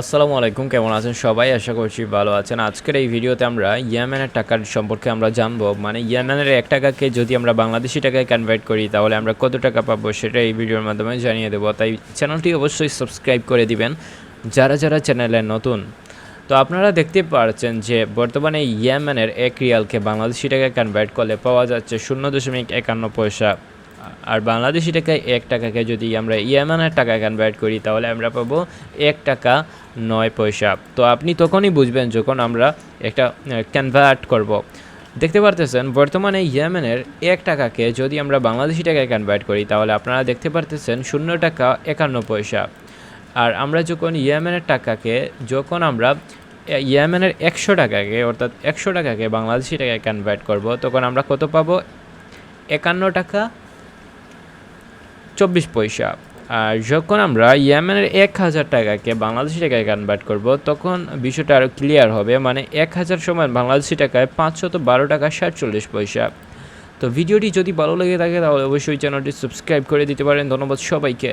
আসসালামু আলাইকুম, কেমন আছেন সবাই? আশা করছি ভালো আছেন। আজকের এই ভিডিওতে আমরা ইয়েমেনের টাকার সম্পর্কে আমরা জানব। মানে ইয়েমেনের এক টাকাকে যদি আমরা বাংলাদেশি টাকায় কনভার্ট করি, তাহলে আমরা কত টাকা পাবো সেটা এই ভিডিওর মাধ্যমে জানিয়ে দেবো। তাই চ্যানেলটি অবশ্যই সাবস্ক্রাইব করে দিবেন, যারা যারা চ্যানেলে নতুন। তো আপনারা দেখতে পাচ্ছেন যে বর্তমানে ইয়েমেনের এক রিয়ালকে বাংলাদেশি টাকায় কনভার্ট করলে পাওয়া যাচ্ছে শূন্য দশমিক একান্ন পয়সা। আর বাংলাদেশি টাকায় এক টাকাকে যদি আমরা ইয়েমেনের টাকা কনভার্ট করি, তাহলে আমরা পাবো এক টাকা নয় পয়সা। তো আপনি তখনই বুঝবেন যখন আমরা একটা কনভার্ট করব। দেখতে পারতেছেন, বর্তমানে ইয়েমেনের এক টাকাকে যদি আমরা বাংলাদেশি টাকায় কনভার্ট করি, তাহলে আপনারা দেখতে পারতেছেন শূন্য টাকা একান্ন পয়সা। আর আমরা যখন ইয়েমেনের টাকাকে, যখন আমরা ইয়েমেনের একশো টাকাকে, অর্থাৎ একশো টাকাকে বাংলাদেশি টাকায় কনভার্ট করব, তখন আমরা কত পাবো? একান্ন টাকা চব্বিশ পয়সা। আর যখন আমরা ইয়ামেনের এক হাজার টাকাকে বাংলাদেশি টাকায় কনভার্ট করব, তখন বিষয়টা আরও ক্লিয়ার হবে। মানে এক হাজার সময় বাংলাদেশি টাকায় পাঁচশত বারো টাকা সাতচল্লিশ পয়সা। তো ভিডিওটি যদি ভালো লেগে থাকে, তাহলে অবশ্যই চ্যানেলটি সাবস্ক্রাইব করে দিতে পারেন। ধন্যবাদ সবাইকে।